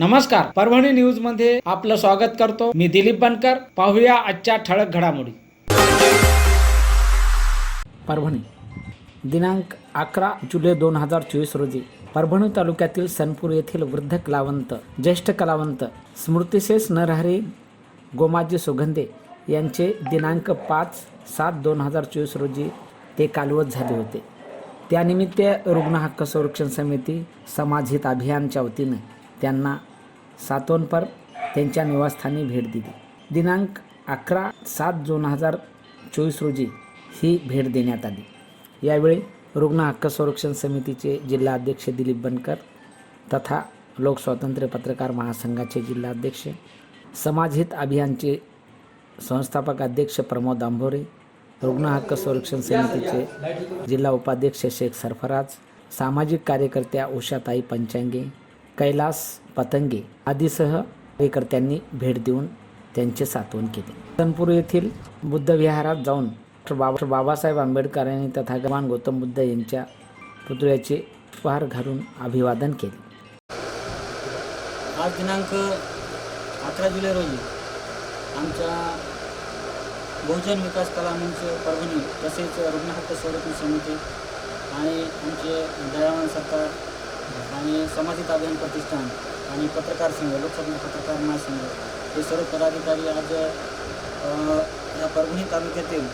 नमस्कार परभणी न्यूजमध्ये आपलं स्वागत करतो. मी दिलीप बनकर पाहूया आजच्या ठळक घडामोडी. परभणी दिनांक अकरा जुलै दोन हजार चोवीस रोजी परभणी तालुक्यातील सनपूर येथील वृद्ध कलावंत ज्येष्ठ कलावंत स्मृतिशेष नरहरी गोमाजी सुगंधे यांचे दिनांक पाच सात दोन हजार चोवीस रोजी ते कालवत झाले होते. त्यानिमित्त रुग्ण हक्क संरक्षण समिती समाजहित अभियानच्या वतीनं त्यांना सातवनपर त्यांच्या निवासस्थानी भेट दिली. दिनांक अकरा सात दोन हजार चोवीस रोजी ही भेट देण्यात आली. यावेळी रुग्ण हक्क संरक्षण समितीचे जिल्हा अध्यक्ष दिलीप बनकर तथा लोकस्वातंत्र्य पत्रकार महासंघाचे जिल्हा अध्यक्ष समाजहित अभियानचे संस्थापक अध्यक्ष प्रमोद आंभोरे रुग्ण हक्क संरक्षण समितीचे जिल्हा उपाध्यक्ष शेख सरफराज सामाजिक कार्यकर्त्या उषाताई पंचांगे कैलास पतंगे आदीसह कार्यकर्त्यांनी भेट देऊन त्यांचे सातवण केले. तनपूर येथील बुद्ध विहारात जाऊन बाबा बाबासाहेब आंबेडकर यांनी तथा भगवान गौतम बुद्ध यांच्या पुतळ्याचे उपहार घालून अभिवादन केले. आज दिनांक अकरा जुलै रोजी आमच्या बहुजन विकास कला मंच परभणी तसेच रुग्णहक्क संरक्षण समिती आणि आमचे दयावान सरकार आणि समाजिक अभियान प्रतिष्ठान आणि पत्रकार संघ लोकसभा पत्रकार महासंघ हे सर्व पदाधिकारी आज या परभणी तालुक्यातील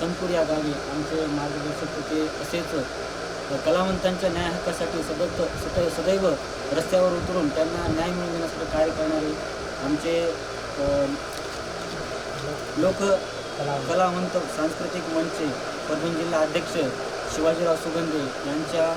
संपूर या गावी आमचे मार्गदर्शक होते. तसेच कलावंतांच्या न्याय हक्कासाठी सतत सत सदैव रस्त्यावर उतरून त्यांना न्याय मिळवून देण्यासाठी कार्य करणारे आमचे लोक कलावंत सांस्कृतिक मंच परभणी जिल्हा अध्यक्ष शिवाजीराव सुगंधे यांच्या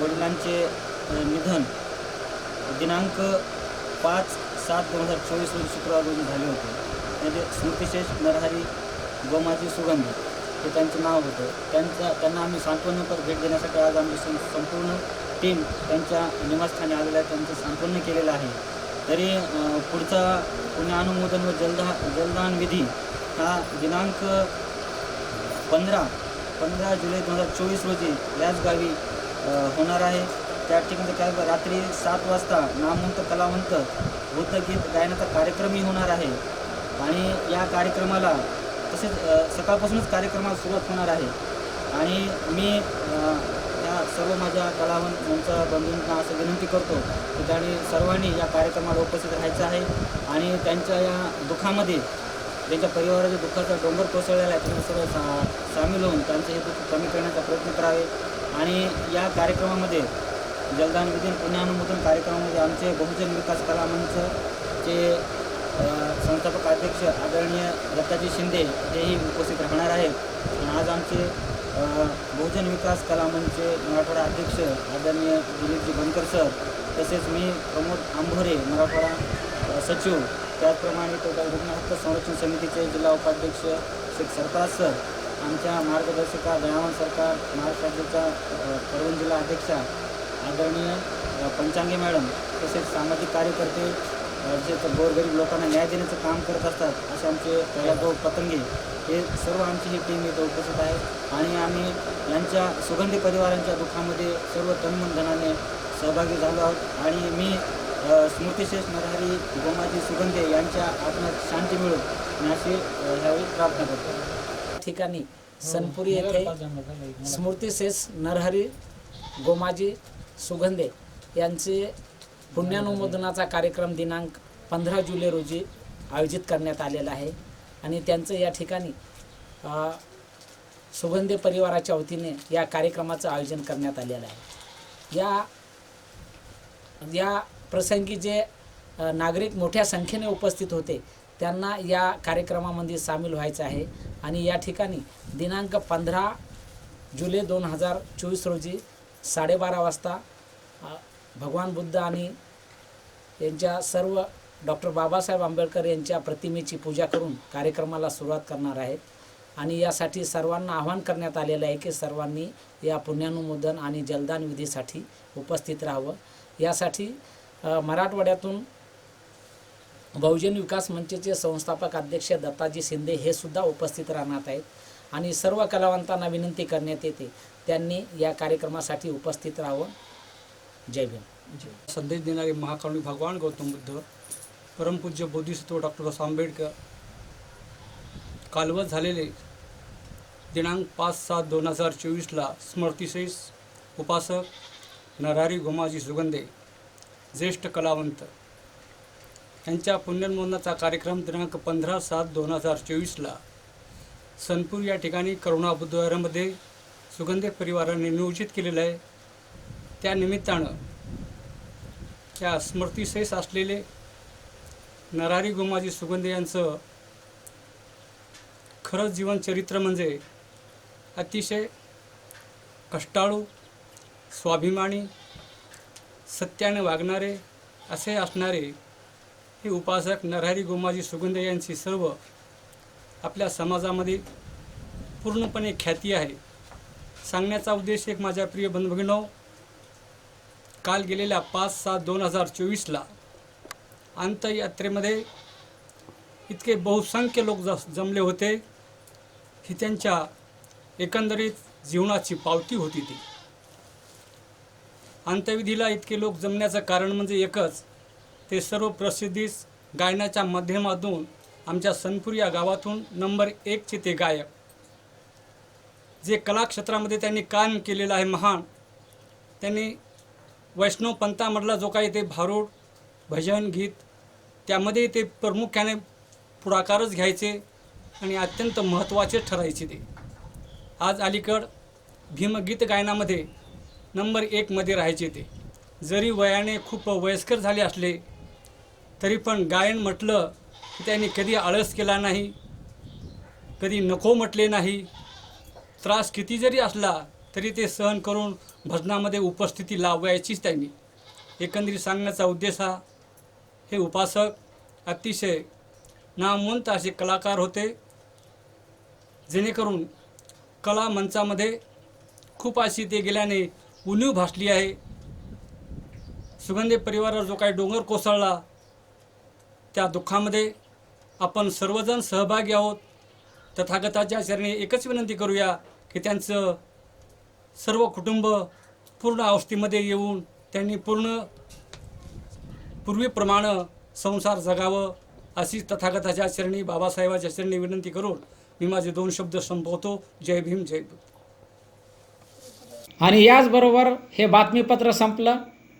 वडिलांचे निधन. दिनांक पाच सात दोन हजार चोवीस रोजी शुक्रवार रोजी झाले होते. म्हणजे स्मृतिशेष नरहरी गोमाजी सुगंध हे त्यांचं नाव होतं. त्यांचा त्यांना आम्ही सांत्वनपर भेट देण्यासाठी आज आमची सं संपूर्ण टीम त्यांच्या निवासस्थानी आलेलं आहे. त्यांचं सांत्वन केलेलं आहे. तरी पुढचा पुढचा पुण्यानुमोदन व जलदा जलदान विधी हा दिनांक पंधरा पंधरा जुलै दोन हजार चोवीस रोजी याच गावी होणार आहे. त्या ठिकाणी काय रात्री सात वाजता नामवंत कलावंत वृद्धगीत गायनाचा कार्यक्रमही होणार आहे. आणि या कार्यक्रमाला तसेच सकाळपासूनच कार्यक्रमाला सुरुवात होणार आहे. आणि मी या सर्व माझ्या कलावंत यांच्या बंधूंना असं विनंती करतो की त्यांनी सर्वांनी या कार्यक्रमाला उपस्थित राहायचं आहे आणि त्यांच्या या दुःखामध्ये त्यांच्या परिवाराच्या दुःखाचा डोंगर कोसळलेला आहे त्यांना सर्व सा सामील होऊन त्यांचे हे दुःख कमी करण्याचा प्रयत्न करावे. आणि या कार्यक्रमामध्ये जलदान पुण्यानुमोदन कार्यक्रमामध्ये आमचे बहुजन विकास कला मंचचे संस्थापक अध्यक्ष आदरणीय दत्ताजी शिंदे हेही उपस्थित राहणार आहेत. आणि आज आमचे बहुजन विकास कला मंच मराठवाडा अध्यक्ष आदरणीय दिलीपजी बनकर सर तसेच मी प्रमोद आंभोरे मराठवाडा सचिव त्याचप्रमाणे तो त्या रुग्ण हक्क संरक्षण समितीचे जिल्हा उपाध्यक्ष शेख सरफराज सर आमच्या मार्गदर्शिका दयावन सरकार महाराष्ट्र राज्याच्या परभणी जिल्हा अध्यक्षा आदरणीय पंचांगे मॅडम तसेच सामाजिक कार्यकर्ते जे गोरगरीब लोकांना न्याय देण्याचं काम करत असतात असे आमचे कैलासभाऊ पतंगे हे सर्व आमची ही टीम इथं उपस्थित आहे. आणि आम्ही यांच्या सुगंधी परिवारांच्या दुःखामध्ये सर्व तन्मन धनाने सहभागी झालो आहोत. आणि मी स्मृतिशेष नरहरी गोमाजी सुगंधे यांच्या आत्म्यात शांती मिळो मी अशी ह्यावेळी प्रार्थना करतो. ठिकाणी सनपुरी येथे स्मृतिशेष नरहरी गोमाजी सुगंधे यांचे पुण्यानुमोदनाचा कार्यक्रम दिनांक पंधरा जुलै रोजी आयोजित करण्यात आलेला आहे. आणि त्यांचं या ठिकाणी सुगंधे परिवाराच्या वतीने या कार्यक्रमाचं आयोजन करण्यात आलेलं आहे. या या प्रसंगी जे नागरिक मोठ्या संख्येने उपस्थित होते त्यांना या कार्यक्रमामध्ये सामील व्हायचं आहे. आणि या ठिकाणी दिनांक पंधरा जुलै दोन हजार चोवीस रोजी साडेबारा वाजता भगवान बुद्ध आणि यांच्या सर्व डॉक्टर बाबासाहेब आंबेडकर यांच्या प्रतिमेची पूजा करून कार्यक्रमाला सुरुवात करणार आहेत. आणि यासाठी सर्वांना आवाहन करण्यात आलेलं आहे की सर्वांनी या पुण्यानुमोदन आणि जलदान विधीसाठी उपस्थित राहावं. यासाठी मराठवाड्यातून बहुजन विकास मंचचे संस्थापक अध्यक्ष दत्ताजी शिंदे हे सुद्धा उपस्थित राहणार आहेत. आणि सर्व कलावंतांना विनंती करण्यात येते. त्यांनी या कार्यक्रमासाठी उपस्थित राहावं. जय भीम. संदेश देणारे महाकारुणिक भगवान गौतम बुद्ध परमपूज्य बोधिसत्व डॉक्टर बाबासाहेब आंबेडकर कालवत झालेले दिनांक पाच सात दोन हजार चोवीसला स्मृतिशेष उपासक नरारी गोमाजी सुगंधे ज्येष्ठ कलावंत. यांच्या पुण्यनमोदनाचा कार्यक्रम दिनांक पंधरा सात दोन हजार चोवीसला सनपूर या ठिकाणी करुणा बुद्धविहारामध्ये सुगंधे परिवाराने नियोजित केलेलं आहे. त्या निमित्तानं त्या स्मृतिशेष असलेले नरारी गोमाजी सुगंधे यांचं खरंच जीवनचरित्र म्हणजे अतिशय कष्टाळू स्वाभिमानी सत्याने वागणारे असे असणारे हे उपासक नरहरी गोमाजी सुगंधे यांची सर्व आपल्या समाजामध्ये पूर्णपणे ख्याती आहे. सांगण्याचा उद्देश एक माझ्या प्रिय बंधुभगिनो काल गेलेल्या पाच सात दोन हजार चोवीसला अंतयात्रेमध्ये इतके बहुसंख्य लोक ज जमले होते ही त्यांच्या एकंदरीत जीवनाची पावती होती ती. अंत्यविधीला इतके लोक जमण्याचं कारण म्हणजे एकच ते सर्व प्रसिद्धीस गायनाच्या माध्यमातून आमच्या सनपूर या गावातून नंबर एकचे ते गायक जे कलाक्षेत्रामध्ये त्यांनी काम केलेलं आहे महान. त्यांनी वैष्णव पंथामधला जो काही ते भारूड भजन गीत त्यामध्ये ते प्रामुख्याने पुढाकारच घ्यायचे आणि अत्यंत महत्त्वाचे ठरायचे ते. आज अलीकड भीमगीत गायनामध्ये नंबर एकमध्ये राहायचे ते. जरी वयाने खूप वयस्कर झाले असले तरी पण गायन म्हटलं त्यांनी कधी आळस केला नाही कधी नको म्हटले नाही. त्रास किती जरी असला तरी ते सहन करून भजनामध्ये उपस्थिती लावायचीच त्यांनी. एकंदरीत सांगण्याचा उद्देश हा हे उपासक अतिशय नामवंत असे कलाकार होते. जेणेकरून कला मंचामध्ये खूप अशी ते गेल्याने उणीव भासली आहे. सुगंधी परिवारावर जो काही डोंगर कोसळला त्या दुःखामध्ये आपण सर्वजण सहभागी आहोत. तथागताच्या चरणी एकच विनंती करूया की त्यांचं सर्व कुटुंब पूर्ण अवस्थेमध्ये येऊन त्यांनी पूर्ण पूर्वीप्रमाणे संसार जगावं अशी तथागताच्या चरणी बाबासाहेबाच्या चरणी विनंती करून मी माझे दोन शब्द संपवतो. जय भीम जय भीम. आणि याचबरोबर हे बातमीपत्र संपलं.